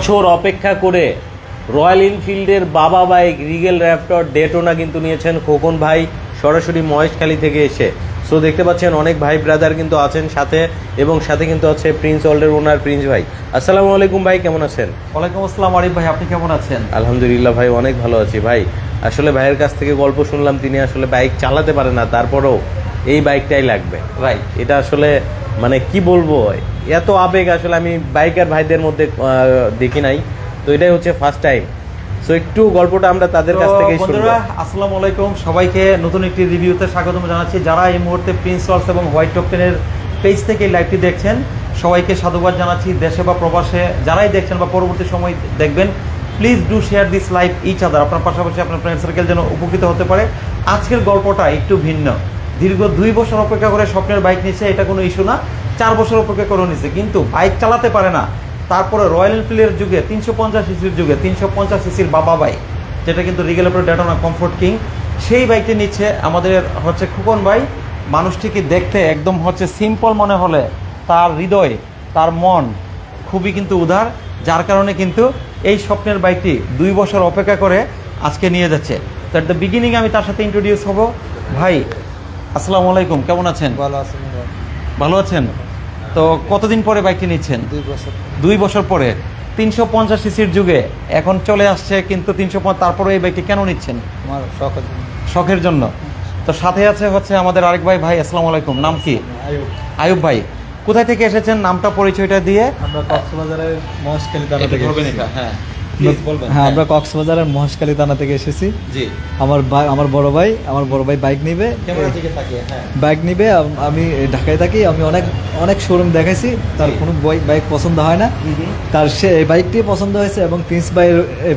বছর অপেক্ষা করে রয়্যাল এনফিল্ডের বাবা বাইক রিগেল র্যাপটর ডেটোনা কিন্তু নিয়েছেন খোকন ভাই সরাসরি মহেশখালী থেকে এসে। সো দেখতে পাচ্ছেন অনেক ভাই ব্রাদার কিন্তু আছেন সাথে এবং সাথে কিন্তু আছে প্রিন্স ওয়ার্ল্ডের ওনার প্রিন্স ভাই। আসসালামু আলাইকুম ভাই কেমন আছেন? ওয়ালাইকুম আসসালাম আরিফ ভাই আপনি কেমন আছেন? আলহামদুলিল্লাহ ভাই অনেক ভালো আছি ভাই। আসলে ভাইয়ের কাছ থেকে গল্প শুনলাম তিনি আসলে বাইক চালাতে পারে না তারপরেও এই বাইকটাই লাগবে। রাইট এটা আসলে মানে কি বলব এত আবেগ আসলে আমি বাইকার ভাইদের মধ্যে দেখি নাই। তো এটাই হচ্ছে ফার্স্ট টাইম সো একটু গল্পটা আমরা তাদের কাছ থেকে বন্ধুরা আসসালামু আলাইকুম। সবাইকে নতুন একটি রিভিউতে স্বাগতম জানাচ্ছি। যারা এই মুহূর্তে প্রিন্স ওয়ার্লস এবং হোয়াইট টপটেনের পেজ থেকে লাইভটি দেখছেন সবাইকে সাধুবাদ জানাচ্ছি। দেশে বা প্রবাসে যারাই দেখছেন বা পরবর্তী সময় দেখবেন please do share this live each other আপনার পাশাপাশি আপনার ফ্রেন্ড সার্কেল যেন উপকৃত হতে পারে। আজকের গল্পটা একটু ভিন্ন। দীর্ঘ দুই বছর অপেক্ষা করে স্বপ্নের বাইক নিচ্ছে এটা কোনো ইস্যু না। চার বছর অপেক্ষা করে নিচ্ছে কিন্তু বাইক চালাতে পারে না। তারপরে রয়্যাল এনফিল্ডের যুগে, তিনশো পঞ্চাশ সিসির যুগে, তিনশো পঞ্চাশ সিসির বাবা বাইক যেটা কিন্তু রিগেল উপরে ডেটোনা কমফোর্ট কিং, সেই বাইকটি নিচ্ছে আমাদের হচ্ছে খুকন ভাই। মানুষটিকে দেখতে একদম হচ্ছে সিম্পল মনে হলে তার হৃদয়, তার মন খুবই কিন্তু উদার, যার কারণে কিন্তু এই স্বপ্নের বাইকটি দুই বছর অপেক্ষা করে আজকে নিয়ে যাচ্ছে। তো অ্যাট দ্য বিগিনিং আমি তার সাথে ইন্ট্রোডিউস হব। ভাই আসসালামু আলাইকুম কেমন আছেন? ভালো আছেন ভালো আছেন? তো কতদিন পরে বাইকটি নিচ্ছেন? দুই বছর দুই বছর পরে। তিনশো পঞ্চাশ সিসির যুগে। এখন চলে আসছে কিন্তু তিনশো তারপরে এই বাইকটি কেন নিচ্ছেন? আমার শখ শখের জন্য। তো সাথে আছে হচ্ছে আমাদের আরেক ভাই। ভাই আসসালামু আলাইকুম। নাম কি? আয়ুব। আয়ুব ভাই। কোথায় থেকে এসেছেন? নামটা পরিচয়টা দিয়ে। আমরা কক্সবাজারের মহেশখালী থেকে হ্যাঁ। হ্যাঁ আমরা কক্সবাজারের মহেশখালী থানা থেকে এসেছি। আমার আমার বড় ভাই আমার বড় ভাই বাইক নিবে। তাকিয়ে হ্যাঁ। বাইক নিবে আমি ঢাকায় থাকি আমি অনেক অনেক শোরুম দেখাইছি তার কোনো বাইক বাইক পছন্দ হয় না। তার সে এই বাইকটি পছন্দ হয়েছে এবং প্রিন্স বাই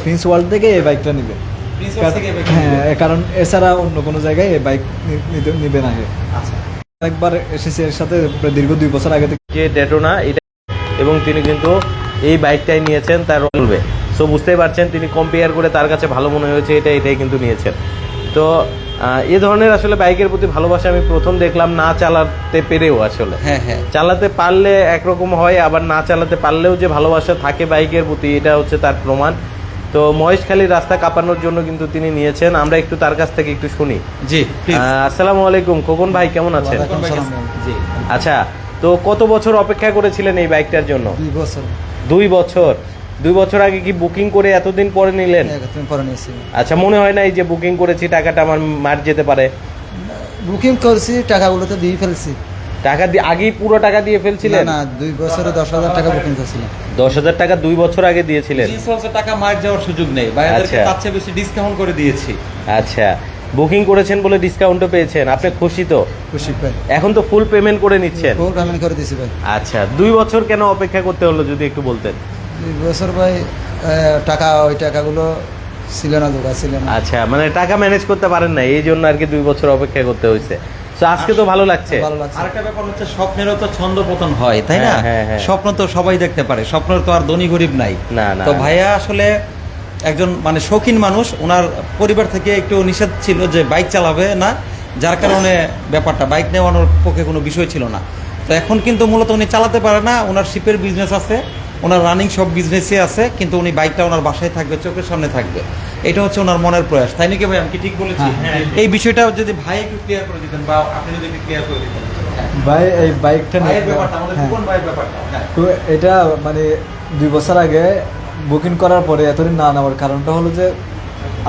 প্রিন্স ওয়ার্ল্ড থেকে এই বাইকটা নিবে। হ্যাঁ কারণ এছাড়া অন্য কোনো জায়গায় এই বাইক নিবে না আচ্ছা। একবার এসেছি এর সাথে প্রায় দীর্ঘ দুই বছর আগে থেকে। যে ডেটোনা এটা এবং তিনি কিন্তু এই বাইকটাই নিয়েছেন তার বলবে সো বুঝতেই পারছেন তিনি কম্পেয়ার করে তার কাছে ভালো মনে হয়েছে এটা এটাই কিন্তু নিয়েছেন। তো এ ধরনের আসলে বাইকের প্রতি ভালোবাসা আমি প্রথম দেখলাম না চালাতে পেরেও আসলে। হ্যাঁ হ্যাঁ। চালাতে পারলে একরকম হয় আবার না চালাতে পারলেও যে ভালোবাসা থাকে বাইকের প্রতি এটা হচ্ছে তার প্রমাণ। তো মহেশখালী রাস্তা কাঁপানোর জন্য কিন্তু তিনি নিয়েছেন। আমরা একটু তার কাছ থেকে একটু শুনি। জি আসসালামু আলাইকুম খোকন ভাই কেমন আছেন? জি। আচ্ছা তো কত বছর অপেক্ষা করেছিলেন এই বাইকটার জন্য? দুই বছর। দুই বছর। দুই বছর আগে কি বুকিং করে এতদিন পরে নিলেন? তুমি পরে নিয়েছি। আচ্ছা মনে হয় না এই যে বুকিং করেছি টাকাটা আমার মার যেতে পারে? বুকিং করছি টাকাগুলো তো দিয়ে ফেলছি। টাকা দিয়ে আগেই পুরো টাকা দিয়ে ফেলছিলেন? না দুই বছরে দশ হাজার টাকা বুকিং করছিলাম। দশ হাজার টাকা দুই বছর আগে দিয়েছিলেন? টাকা মার যাওয়ার সুযোগ নেই। আচ্ছা। তার বেশি ডিসকাউন্ট করে দিয়েছি। আচ্ছা বুকিং করেছেন বলে ডিসকাউন্টও পেয়েছেন। আপনি খুশি তো? খুশি ভাই। এখন তো ফুল পেমেন্ট করে নিচ্ছেন। ফুল পেমেন্ট করে দিয়েছি ভাই। আচ্ছা দুই বছর কেন অপেক্ষা করতে হলো যদি একটু বলতেন? দুই বছর ভাই টাকা ওই টাকাগুলো ছিল না দোকান ছিল না আচ্ছা মানে টাকা ম্যানেজ করতে পারেন না এই জন্য আর কি দুই বছর অপেক্ষা করতে হয়েছে। তো আজকে তো ভালো লাগছে। ভালো লাগছে। আরেকটা ব্যাপার হচ্ছে স্বপ্নেরও তো ছন্দ পতন হয় তাই না? হ্যাঁ, হ্যাঁ, হ্যাঁ। স্বপ্ন তো সবাই দেখতে পারে স্বপ্নের তো আর ধনী গরিব নাই। না না। তো ভাইয়া আসলে একজন মানে শৌখিন মানুষ ওনার পরিবার থেকে একটু নিষেধ ছিল যে বাইক চালাবে না যার কারণে ব্যাপারটা বাইক নেওয়ানোর পক্ষে কোনো বিষয় ছিল না। তো এখন কিন্তু মূলত উনি চালাতে পারে না ওনার শিপের বিজনেস আছে। ওনার রানিং সব বিজনেসই আছে কিন্তু উনি বাইকটা ওনার বাসায় থাকবে চোখের সামনে থাকবে। এটা হচ্ছে ওনার মনের প্রয়াস তাই নাকি ভাই? আমি কি ঠিক বলেছি? হ্যাঁ। এই বিষয়টা যদি ভাই একটু ক্লিয়ার করে দিতেন বা আপনি যদি একটু ক্লিয়ার করে দিতেন। হ্যাঁ। ভাই এই বাইকটা হ্যাঁ। হ্যাঁ। তো এটা মানে দুই বছর আগে বুকিং করার পরে এতদিন না নেওয়ার কারণটা হলো যে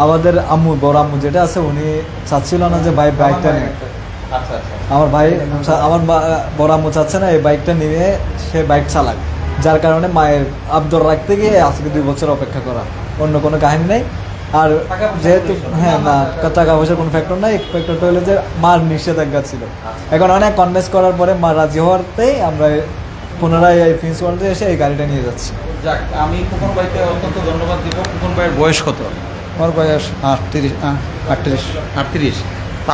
আমাদের আম্মু বড় আম্মু যেটা আছে উনি চাচ্ছিল না যে ভাই বাইকটা নিয়ে। আচ্ছা আচ্ছা। আমার ভাই আমার বড় আম্মু চাচ্ছে না এই বাইকটা নিয়ে সে বাইক চালাক। যার কারণে মায়ের আবদর রাখতে গিয়ে আজকে দুই বছর অপেক্ষা করা। অন্য কোনো কাহিনী নেই। আর যেহেতু। হ্যাঁ না টাকা পয়সার কোনো ফ্যাক্টর নাই ফ্যাক্টরটা হলো যে মার নিষেধাজ্ঞা ছিল। এখন অনেক কনভেন্স করার পরে মা রাজি হওয়াতেই আমরা পুনরায় এই প্রিন্স ওয়ার্ল্ডে এসে এই গাড়িটা নিয়ে যাচ্ছি। যাক আমি কুপন ভাইকে অত্যন্ত ধন্যবাদ দিব। কুপন ভাইয়ের বয়স কত? আমার বয়স আটত্রিশ আটত্রিশ। আটত্রিশ।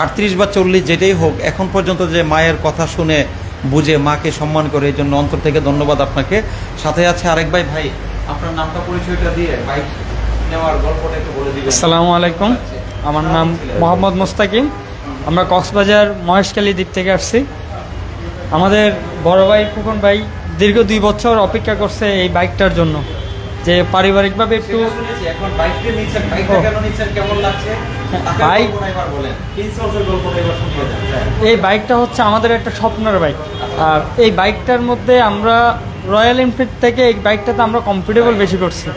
আটত্রিশ বা চল্লিশ যেটাই হোক এখন পর্যন্ত যে মায়ের কথা শুনে বুঝে মাকে সম্মান করে এই জন্য অন্তর থেকে ধন্যবাদ আপনাকে। সাথে আছে আরেক ভাই। ভাই আপনার নামটা পরিচয়টা দিয়ে বাইক নেওয়ার গল্পটা একটু বলে দিবেন। আসসালামু আলাইকুম। আমার নাম মোহাম্মদ মোস্তাকিম। আমরা কক্সবাজার মহেশখালী দ্বীপ থেকে আসছি। আমাদের বড় ভাই ফুকন ভাই দীর্ঘ দুই বছর অপেক্ষা করছে এই বাইকটার জন্য। যে পারিবারিকভাবে একটু বাইক- এই বাইকটা হচ্ছে আমাদের একটা স্বপ্নের বাইক। আর এই বাইকটার মধ্যে আমরা রয়্যাল এনফিল্ড থেকে এই বাইকটাতে আমরা কমফোর্টেবল বেশি করছি।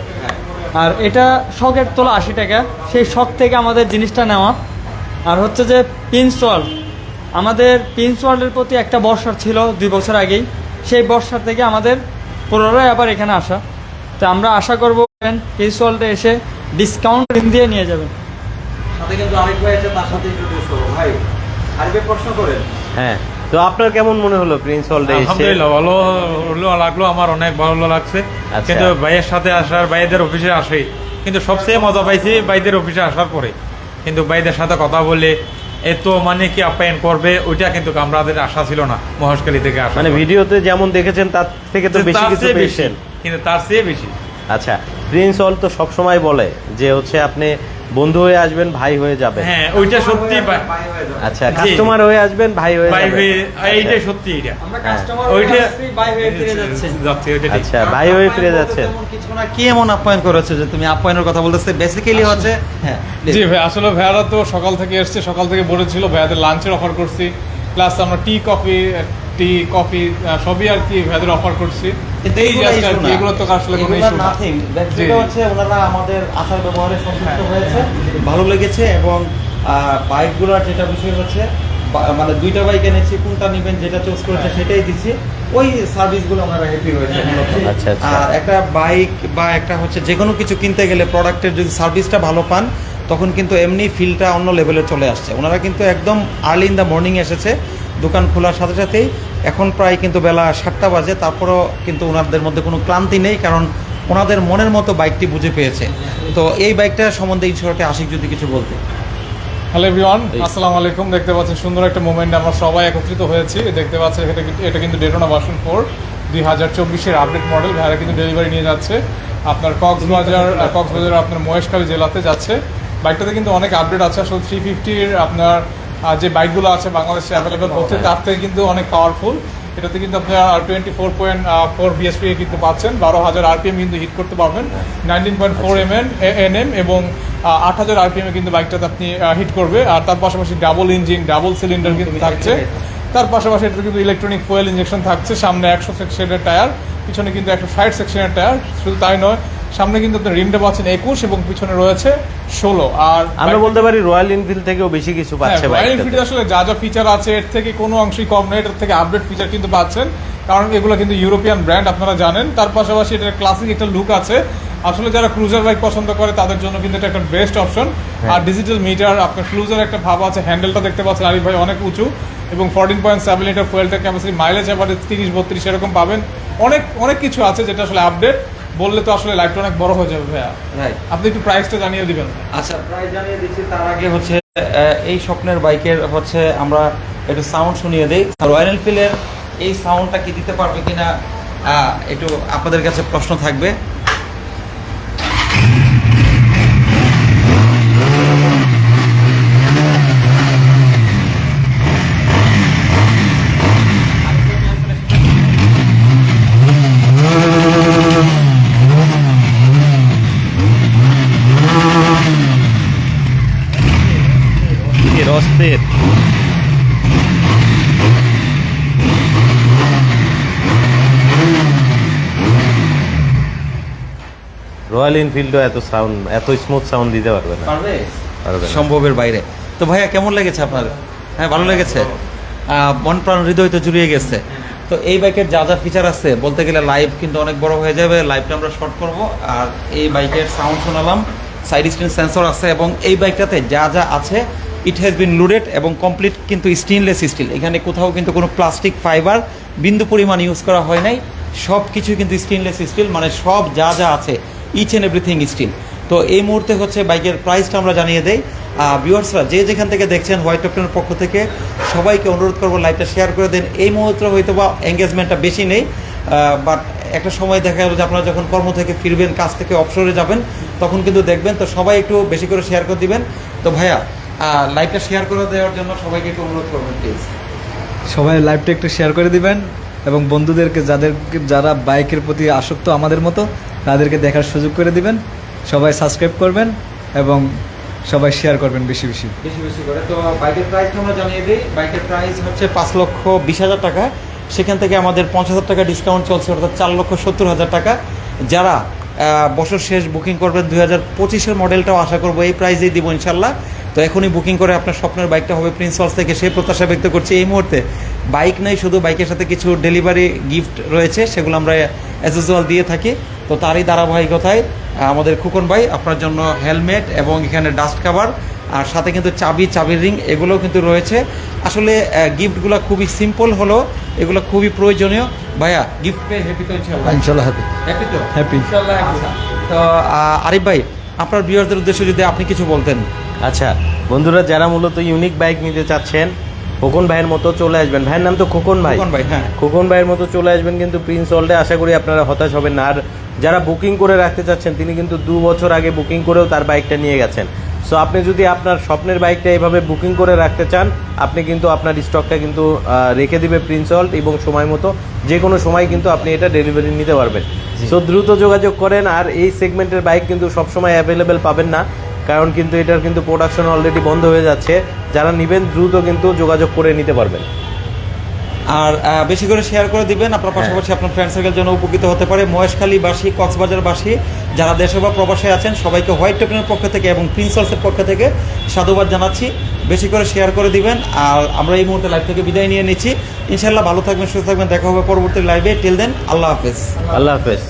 আর এটা শখের তোলা আশি টাকা। সেই শখ থেকে আমাদের জিনিসটা নেওয়া। আর হচ্ছে যে প্রিন্স ওয়ার্ল্ড আমাদের প্রিন্স ওয়ার্ল্ডের প্রতি একটা বর্ষার ছিল দুই বছর আগেই। সেই বর্ষার থেকে আমাদের পুনরায় আবার এখানে আসা। তো আমরা আশা করব প্রিন্স ওয়ার্ল্ডে এসে ডিসকাউন্ট দিয়ে নিয়ে যাবেন। সাথে কিন্তু আরেক ভাই আছে, তার সাথে ভাই, আরেক প্রশ্ন করেন। হ্যাঁ তো আপনার কেমন মনে হলো প্রিন্স হলডে এসে আলহামদুলিল্লাহ ভালো হলো লাগল আমার অনেক ভালো লাগছে। আচ্ছা। কিন্তু ভাইয়ের সাথে আসার ভাইদের অফিসে আসে কিন্তু সবচেয়ে মজা পাইছি ভাইদের অফিসে আসার পরে। কিন্তু ভাইদের সাথে কথা বলে এত মানে কি আপ্যায়ন করবে ওইটা কিন্তু আমাদের আশা ছিল না মহেশখালী থেকে আসা মানে ভিডিওতে যেমন দেখেছেন তার থেকে তো বেশি কিছু বেশি পেয়েছেন। কিন্তু তার চেয়ে বেশি। আচ্ছা প্রিন্স হল তো সবসময় বলে যে হচ্ছে আপনি বন্ধু হয়ে আসবেন ভাই হয়ে যাবে হ্যাঁ ওইটা সত্যি ভাই- ভাই হয়ে যাবে। আচ্ছা। কাস্টমার হয়ে আসবেন ভাই হয়ে ভাই হয়ে এইটাই আচ্ছা। সত্যি এটা আমরা হ্যাঁ। কাস্টমার ওইটা বাই হয়ে ফিরে যাচ্ছে যাচ্ছে ওইটা ঠিক। আচ্ছা ভাই হয়ে ফিরে যাচ্ছে কিছু না, কি এমন আপ্যায়ন করেছে যে তুমি আপ্যায়নের কথা বলতেছে বেসিক্যালি হচ্ছে হ্যাঁ জি ভাই আসলে ভাইয়ারা তো সকাল থেকে এসছে সকাল থেকে বলেছিল ভাইয়াদের লাঞ্চের অফার করছি প্লাস আমরা টি কফি টি কফি সবই আর কি ভাইয়াদের অফার করছি ওনারা আমাদের আচার ব্যবহারে সন্তুষ্ট হয়েছে ভালো লেগেছে এবং বাইকগুলোর যেটা বিষয় হচ্ছে মানে দুইটা বাইক এনেছি কোনটা নেবেন যেটা চুজ করেছে সেটাই দিচ্ছি। ওই সার্ভিসগুলো ওনারা হ্যাপি হয়েছে মূলত। আচ্ছা, আচ্ছা। আর একটা বাইক বা একটা হচ্ছে যে কোনো কিছু কিনতে গেলে প্রোডাক্টের যদি সার্ভিসটা ভালো পান তখন কিন্তু এমনি ফিলটা অন্য লেভেলে চলে আসছে। ওনারা কিন্তু একদম আর্লি ইন দ্য মর্নিং এসেছে দোকান খোলার সাথে সাথেই এখন প্রায় কিন্তু বেলা সাতটা বাজে। তারপরেও কিন্তু ওনাদের মধ্যে কোনো ক্লান্তি নেই কারণ ওনাদের মনের মতো বাইকটি বুঝে পেয়েছে। তো এই বাইকটা সম্বন্ধে ইনশর্টে আশিক যদি কিছু বলতে। হ্যালো এভরিওয়ান আসসালামু আলাইকুম। দেখতে পাচ্ছেন সুন্দর একটা মোমেন্ট আমরা সবাই একত্রিত হয়েছি। দেখতে পাচ্ছেন এটা কিন্তু এটা কিন্তু ডেটোনা ভার্সন ফোর দুই হাজার চব্বিশের আপডেট মডেল ভাইরা কিন্তু ডেলিভারি নিয়ে যাচ্ছে। আপনার কক্সবাজার কক্সবাজার আপনার মহেশখালী জেলাতে যাচ্ছে। বাইকটাতে কিন্তু অনেক আপডেট আছে। আসলে থ্রি ফিফটির আপনার যে বাইকগুলো আছে বাংলাদেশে অ্যাভেলেবেল হচ্ছে তার থেকে কিন্তু অনেক পাওয়ারফুল এটাতে কিন্তু আপনার twenty four point four BHP কিন্তু পাচ্ছেন। বারো হাজার আরপিএম কিন্তু হিট করতে পারবেন। Nineteen point four M N N M এবং আট হাজার আরপিএম কিন্তু বাইকটাতে আপনি হিট করবে। আর তার পাশাপাশি ডাবল ইঞ্জিন ডাবল সিলিন্ডার কিন্তু থাকছে। তার পাশাপাশি এটাতে কিন্তু ইলেকট্রনিক ফুয়েল ইঞ্জেকশন থাকছে। সামনে একশো সেকশনের টায়ার পিছনে কিন্তু একশো ষাট সেকশনের টায়ার শুধু তাই নয় সামনে কিন্তু আপনি রিমটা পাচ্ছেন একুশ এবং পিছনে রয়েছে ষোলো। আর আমরা বলতে পারি রয়্যাল এনফিল্ড থেকেও বেশি কিছু পাচ্ছে রয়্যাল। এনফিল্ডে আসলে যা যা ফিচার আছে এর থেকে কোনো অংশই কম নয় এটার থেকে আপডেট ফিচার কিন্তু পাচ্ছেন। কারণ এগুলো কিন্তু ইউরোপিয়ান ব্র্যান্ড আপনারা জানেন। তার পাশাপাশি এটার ক্লাসিক একটা লুক আছে। আসলে যারা ক্রুজার বাইক পছন্দ করে তাদের জন্য কিন্তু এটা একটা বেস্ট অপশন আর ডিজিটাল মিটার আপনার ক্রুজার একটা ভাব আছে হ্যান্ডেলটা দেখতে পাচ্ছেন আরিফ ভাই অনেক উঁচু। এবং ফোরটিন পয়েন্ট সেভেন লিটার ফুয়েলটা ক্যাপাসিটি মাইলেজ এবারে তিরিশ বত্রিশ এরকম পাবেন। অনেক অনেক কিছু আছে যেটা আসলে আপডেট বললে তো আসলে লাইফটা অনেক বড় হয়ে যাবে ভাইয়া। রাইট আপনি একটু প্রাইসটা জানিয়ে দিবেন। আচ্ছা প্রাইস জানিয়ে দিচ্ছি তার আগে হচ্ছে এই স্বপ্নের বাইকের হচ্ছে আমরা একটু সাউন্ড শুনিয়ে দিই। রয়্যাল এনফিল্ডের এই সাউন্ডটা কি দিতে পারবে কিনা আহ, একটু আপনাদের কাছে প্রশ্ন থাকবে। অস্থির রয়্যাল এনফিল্ডও এত সাউন্ড এত স্মুথ সাউন্ড দিতে পারবে না। পারবে? পারবে না। সম্ভবের বাইরে। তো ভাইয়া কেমন লেগেছে আপনার? হ্যাঁ ভালো লেগেছে? আহ, মন প্রাণ হৃদয় তো জুড়িয়ে গেছে। তো এই বাইকের যা যা ফিচার আছে বলতে গেলে লাইভ কিন্তু অনেক বড় হয়ে যাবে। লাইভটা আমরা শর্ট করব। আর এই বাইকের সাউন্ড শোনালাম। সাইড স্ক্রিন সেন্সর আছে এবং এই বাইকটাতে যা যা আছে ইট হ্যাজ বিন লুডেড এবং কমপ্লিট কিন্তু স্টেনলেস স্টিল এখানে কোথাও কিন্তু কোনো প্লাস্টিক ফাইবার বিন্দু পরিমাণ ইউজ করা হয় নাই। সব কিছু কিন্তু স্টেনলেস স্টিল মানে সব যা যা আছে ইচ অ্যান্ড এভরিথিং স্টিল তো এই মুহূর্তে হচ্ছে বাইকের প্রাইসটা আমরা জানিয়ে দেই। ভিউয়ার্সরা যে যেখান থেকে দেখছেন হোয়াইট টপটেনের পক্ষ থেকে, সবাইকে অনুরোধ করব লাইভটা শেয়ার করে দেন। এই মুহূর্তে হয়তো বা এঙ্গেজমেন্টটা বেশি নেই বাট একটা সময় দেখা গেল যে আপনারা যখন কর্ম থেকে ফিরবেন, কাজ থেকে অবসরে যাবেন, তখন কিন্তু দেখবেন, তো সবাই একটু বেশি করে শেয়ার করে দিবেন। তো ভাইয়া লাইভটা শেয়ার করে দেওয়ার জন্য সবাইকে একটু অনুরোধ করবেন প্লিজ সবাই লাইভটা একটু শেয়ার করে দিবেন এবং বন্ধুদেরকে যাদের যারা বাইকের প্রতি আসক্ত আমাদের মতো তাদেরকে দেখার সুযোগ করে দিবেন। সবাই সাবস্ক্রাইব করবেন এবং সবাই শেয়ার করবেন বেশি বেশি। বেশি বেশি করে। তো বাইকের প্রাইসটা আমরা জানিয়ে দিই। বাইকের প্রাইস হচ্ছে পাঁচ লক্ষ বিশ হাজার টাকা। সেখান থেকে আমাদের পঞ্চাশ হাজার টাকা ডিসকাউন্ট চলছে অর্থাৎ চার লক্ষ সত্তর হাজার টাকা। যারা বছর শেষ বুকিং করবেন দুই হাজার পঁচিশের মডেলটাও আশা করব এই প্রাইসেই দিব ইনশাল্লাহ। তো এখনই বুকিং করে আপনার স্বপ্নের বাইকটা হবে প্রিন্স হলস থেকে। সেই প্রত্যাশা ব্যক্ত করছি এই মুহূর্তে। বাইক নেই শুধু বাইকের সাথে কিছু ডেলিভারি গিফট রয়েছে সেগুলো আমরা অ্যাজ ইউজুয়াল দিয়ে থাকি। তো তারই ধারাবাহিকতায় আমাদের খুকন ভাই আপনার জন্য হেলমেট এবং এখানে ডাস্ট কাভার আর সাথে কিন্তু চাবি চাবির রিং এগুলোও কিন্তু রয়েছে। আসলে গিফটগুলো খুবই সিম্পল হলো এগুলো খুবই প্রয়োজনীয়। ভাইয়া গিফট পেয়ে হ্যাপি তো ইনশাল্লাহ ইনশাল্লাহ হ্যাপি হ্যাপি তো? হ্যাপি আচ্ছা, তো আরিফ ভাই আপনার ভিউয়ারদের উদ্দেশ্যে যদি আপনি কিছু বলতেন। আচ্ছা বন্ধুরা যারা মূলত ইউনিক বাইক নিতে চাচ্ছেন খোকন ভাইয়ের মতো চলে আসবেন। ভাইয়ের নাম তো খোকন ভাই। খোকন ভাই, হ্যাঁ। খোকন ভাইয়ের মতো চলে আসবেন কিন্তু প্রিন্স ওয়ার্ল্ডে আশা করি আপনারা হতাশ হবেন না। আর যারা বুকিং করে রাখতে চাচ্ছেন তিনি কিন্তু দু বছর আগে বুকিং করেও তার বাইকটা নিয়ে গেছেন। সো আপনি যদি আপনার স্বপ্নের বাইকটা এইভাবে বুকিং করে রাখতে চান আপনি কিন্তু আপনার স্টকটা কিন্তু রেখে দিবে প্রিন্স ওয়ার্ল্ড এবং সময় মতো। যে কোনো সময় কিন্তু আপনি এটা ডেলিভারি নিতে পারবেন। সো দ্রুত যোগাযোগ করেন আর এই সেগমেন্টের বাইক কিন্তু সবসময় অ্যাভেলেবেল পাবেন না। কারণ কিন্তু এটার কিন্তু প্রোডাকশন অলরেডি বন্ধ হয়ে যাচ্ছে। যারা নেবেন দ্রুত কিন্তু যোগাযোগ করে নিতে পারবেন। আর বেশি করে শেয়ার করে দিবেন। আপনার পাশাপাশি আপনার ফ্রেন্ড সার্কেল জন্য উপকৃত হতে পারে মহেশখালীবাসী কক্সবাজারবাসী। যারা দেশে বা প্রবাসে আছেন সবাইকে হোয়াইট টোকেনের পক্ষ থেকে এবং প্রিন্সলসের পক্ষ থেকে সাধুবাদ জানাচ্ছি। বেশি করে শেয়ার করে দিবেন। আর আমরা এই মুহূর্তে লাইভ থেকে বিদায় নিয়ে নিচ্ছি। ইনশাল্লাহ ভালো থাকবেন সুস্থ থাকবেন। দেখা হবে পরবর্তী লাইভে টিল দেন আল্লাহ হাফেজ। আল্লাহ হাফেজ।